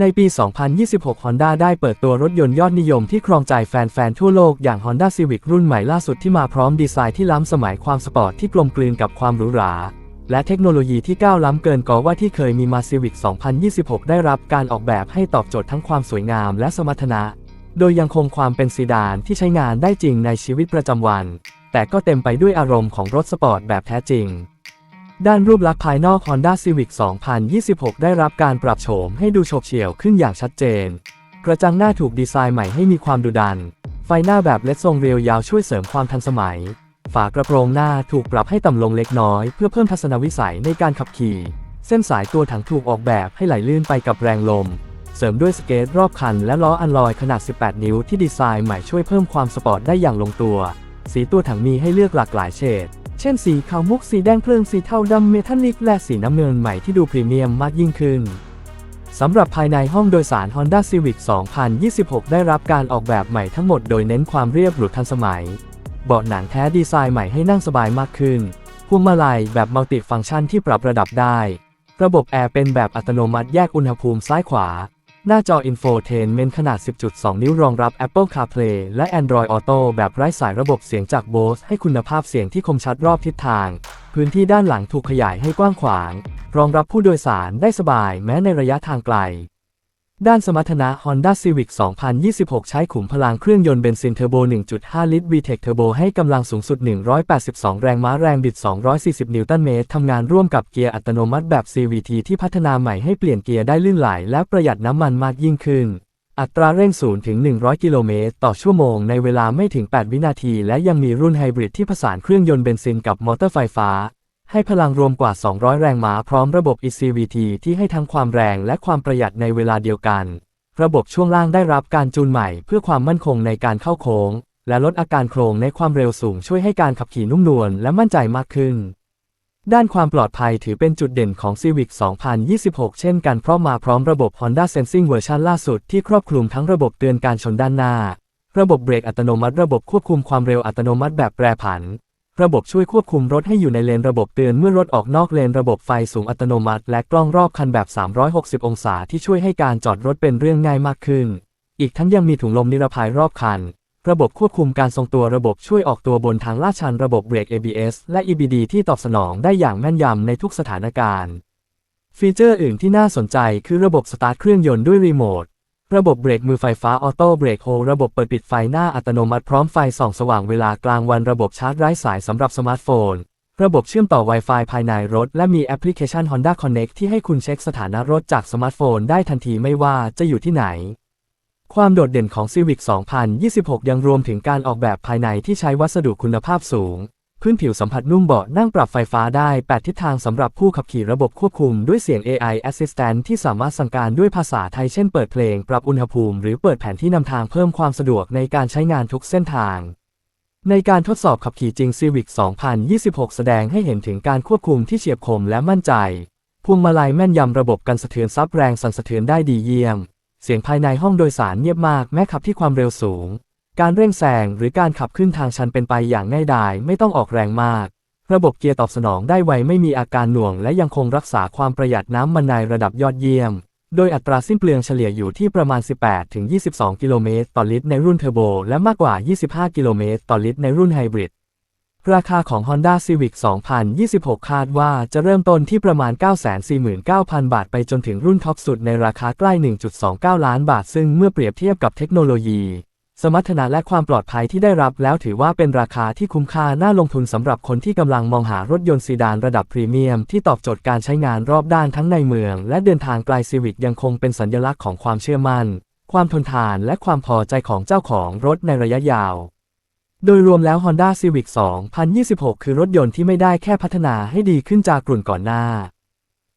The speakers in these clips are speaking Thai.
ในปี 2026 Honda ได้เปิดตัวรถยนต์ยอดนิยมที่ครองใจแฟน ๆ ทั่วโลกอย่าง Honda Civic รุ่นใหม่ล่าสุดที่มาพร้อมดีไซน์ที่ล้ำสมัยความสปอร์ตที่กลมกลืนกับความหรูหรา และเทคโนโลยีที่ก้าวล้ำเกินกว่าที่เคยมีมา Civic 2026 ได้รับการออกแบบให้ตอบโจทย์ทั้งความสวยงามและสมรรถนะ โดยยังคงความเป็นซีดานที่ใช้งานได้จริงในชีวิตประจำวัน แต่ก็เต็มไปด้วยอารมณ์ของรถสปอร์ตแบบแท้จริง ด้านรูปลักษณ์ภายนอก Honda Civic 2026 ได้รับการปรับโฉมให้ดูโฉบเฉี่ยวขึ้นอย่างชัดเจน กระจังหน้าถูกดีไซน์ใหม่ให้มีความดุดัน ไฟหน้าแบบเลดทรงเรียวยาวช่วยเสริมความทันสมัย ฝากระโปรงหน้าถูกปรับให้ต่ำลงเล็กน้อย เพื่อเพิ่มทัศนวิสัยในการขับขี่ เส้นสายตัวถังถูกออกแบบให้ไหลลื่นไปกับแรงลม เสริมด้วยสเกตรอบคัน และล้ออัลลอยขนาด 18 นิ้วที่ดีไซน์ใหม่ช่วยเพิ่มความสปอร์ตได้อย่างลงตัว สีตัวถังมีให้เลือกหลากหลายเฉด เช่นสีขาวมุก สีแดงเพลิง สีเทาดำเมทัลลิก และสีน้ำเงินใหม่ที่ดูพรีเมียมมากยิ่งขึ้นสำหรับภายในห้องโดยสาร Honda Civic 2026 ได้รับการออกแบบใหม่ทั้งหมดโดยเน้นความเรียบหรูทันสมัย เบาะหนังแท้ดีไซน์ใหม่ให้นั่งสบายมากขึ้น พวงมาลัยแบบมัลติฟังก์ชันที่ปรับระดับได้ ระบบแอร์เป็นแบบอัตโนมัติแยกอุณหภูมิซ้ายขวา หน้าจอ Infotainment ขนาด 10.2 นิ้วรองรับ Apple CarPlay และ Android Auto แบบไร้สายระบบเสียงจาก Bose ให้คุณภาพเสียงที่คมชัดรอบทิศทาง พื้นที่ด้านหลังถูกขยายให้กว้างขวาง รองรับผู้โดยสารได้สบายแม้ในระยะทางไกล ด้านสมรรถนะ Honda Civic 2026 ใช้ขุมพลังเครื่องยนต์เบนซินเทอร์โบ 1.5 ลิตร VTEC Turbo ให้กำลังสูงสุด 182 แรงม้าแรงบิด 240 นิวตันเมตร ทำงานร่วมกับเกียร์อัตโนมัติแบบ CVT ที่พัฒนาใหม่ให้เปลี่ยนเกียร์ได้ลื่นไหลและประหยัดน้ำมันมากยิ่งขึ้น อัตราเร่ง0ถึง 100 กิโลเมตร ต่อชั่วโมงในเวลาไม่ถึง 8 วินาที และยังมีรุ่นไฮบริดที่ผสานเครื่องยนต์เบนซินกับมอเตอร์ไฟฟ้า ให้พลังรวมกว่า 200 แรงม้าพร้อมระบบ eCVT ที่ให้ทั้งความแรงและความประหยัดในเวลาเดียวกัน ระบบช่วงล่างได้รับการจูนใหม่เพื่อความมั่นคงในการเข้าโค้ง และลดอาการโครงในความเร็วสูงช่วยให้การขับขี่นุ่มนวลและมั่นใจมากขึ้น ด้านความปลอดภัยถือเป็นจุดเด่นของ Civic 2026 เช่นกันเพราะมาพร้อมระบบ Honda Sensing เวอร์ชันล่าสุดที่ครอบคลุมทั้งระบบเตือนการชนด้านหน้า ระบบเบรกอัตโนมัติ ระบบควบคุมความเร็วอัตโนมัติแบบแปรผัน ระบบช่วยควบคุมรถให้อยู่ในเลนระบบเตือนเมื่อรถออกนอกเลนระบบไฟสูงอัตโนมัติ และกล้องรอบคันแบบ 360 องศาที่ช่วยให้การจอดรถเป็นเรื่องง่ายมากขึ้น อีกทั้งยังมีถุงลมนิรภัยรอบคัน ระบบควบคุมการทรงตัวระบบช่วยออกตัวบนทางลาดชันระบบเบรก ABS และ EBD ที่ตอบสนองได้อย่างแม่นยำในทุกสถานการณ์ ฟีเจอร์อื่นที่น่าสนใจคือระบบสตาร์ทเครื่องยนต์ด้วยรีโมท ระบบเบรกมือไฟฟ้าออโต้เบรกโฮระบบเปิดปิดไฟหน้าอัตโนมัติพร้อมไฟส่องสว่างเวลากลางวันระบบชาร์จไร้สายสำหรับสมาร์ทโฟน ระบบเชื่อมต่อ Wi-Fi ภายในรถ และมีแอปพลิเคชัน Honda Connect ที่ให้คุณเช็คสถานะรถจากสมาร์ทโฟนได้ทันทีไม่ว่าจะอยู่ที่ไหน ความโดดเด่นของ Civic 2026 ยังรวมถึงการออกแบบภายในที่ใช้วัสดุคุณภาพสูง พื้นผิวสัมผัสนุ่มเบาะนั่งปรับไฟฟ้าได้ 8 ทิศทางสำหรับผู้ขับขี่ระบบควบคุมด้วยเสียง AI Assistant ที่สามารถสั่งการด้วยภาษาไทยเช่นเปิดเพลง ปรับอุณหภูมิ หรือเปิดแผนที่นำทางเพิ่มความสะดวกในการใช้งานทุกเส้นทาง ในการทดสอบขับขี่จริง Civic 2026 แสดงให้เห็นถึงการควบคุมที่เฉียบคมและมั่นใจพวงมาลัยแม่นยำระบบกันสะเทือนซับแรงสั่นสะเทือนได้ดีเยี่ยม เสียงภายในห้องโดยสารเงียบมากแม้ขับที่ความเร็วสูง การเร่งแซงหรือการขับขึ้นทางชันเป็นไปอย่างง่ายดายไม่ต้องออกแรงมาก ระบบเกียร์ตอบสนองได้ไวไม่มีอาการหน่วง และยังคงรักษาความประหยัดน้ำมันในระดับยอดเยี่ยม โดยอัตราสิ้นเปลืองเฉลี่ยอยู่ที่ประมาณ 18-22 กิโลเมตรต่อลิตรในรุ่นเทอร์โบ และมากกว่า 25 กิโลเมตรต่อลิตรในรุ่นไฮบริด ราคาของ Honda Civic 2026 คาดว่าจะเริ่มต้นที่ประมาณ 949,000 บาทไปจนถึงรุ่นท็อปสุดในราคาใกล้ 1.29 ล้านบาท ซึ่งเมื่อเปรียบเทียบกับเทคโนโลยี สมรรถนะและความปลอดภัยที่ได้รับแล้วถือว่าเป็นราคาที่คุ้มค่าน่าลงทุนสำหรับคนที่กำลังมองหารถยนต์ซีดานระดับพรีเมียมที่ตอบโจทย์การใช้งานรอบด้านทั้งในเมือง และเดินทางไกล Civic ยังคงเป็นสัญลักษณ์ของความเชื่อมั่น ความทนทานและความพอใจของเจ้าของรถในระยะยาว โดยรวมแล้ว Honda Civic 2026 คือรถยนต์ที่ไม่ได้แค่พัฒนาให้ดีขึ้นจากกลุ่นก่อนหน้า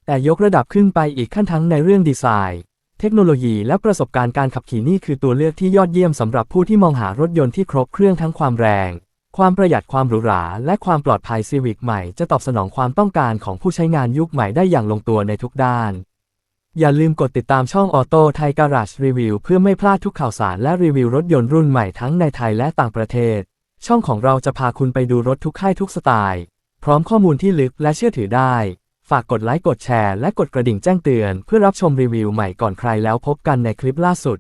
แต่ยกระดับขึ้นไปอีกขั้นทั้งในเรื่องดีไซน์ เทคโนโลยีและประสบการณ์การขับขี่นี่คือตัวเลือกที่ยอดเยี่ยมสำหรับผู้ที่มองหารถยนต์ที่ครบเครื่องทั้งความแรง ความประหยัดความหรูหรา และความปลอดภัย Civic ใหม่จะตอบสนองความต้องการของผู้ใช้งานยุคใหม่ได้อย่างลงตัวในทุกด้าน อย่าลืมกดติดตามช่อง Auto Thai Garage Review เพื่อไม่พลาดทุกข่าวสารและรีวิวรถยนต์รุ่นใหม่ทั้งในไทยและต่างประเทศ ช่องของเราจะพาคุณไปดูรถทุกค่ายทุกสไตล์ พร้อมข้อมูลที่ลึกและเชื่อถือได้ ฝากกดไลค์กดแชร์และกดกระดิ่งแจ้งเตือน เพื่อรับชมรีวิวใหม่ก่อนใครแล้วพบกันในคลิปล่าสุด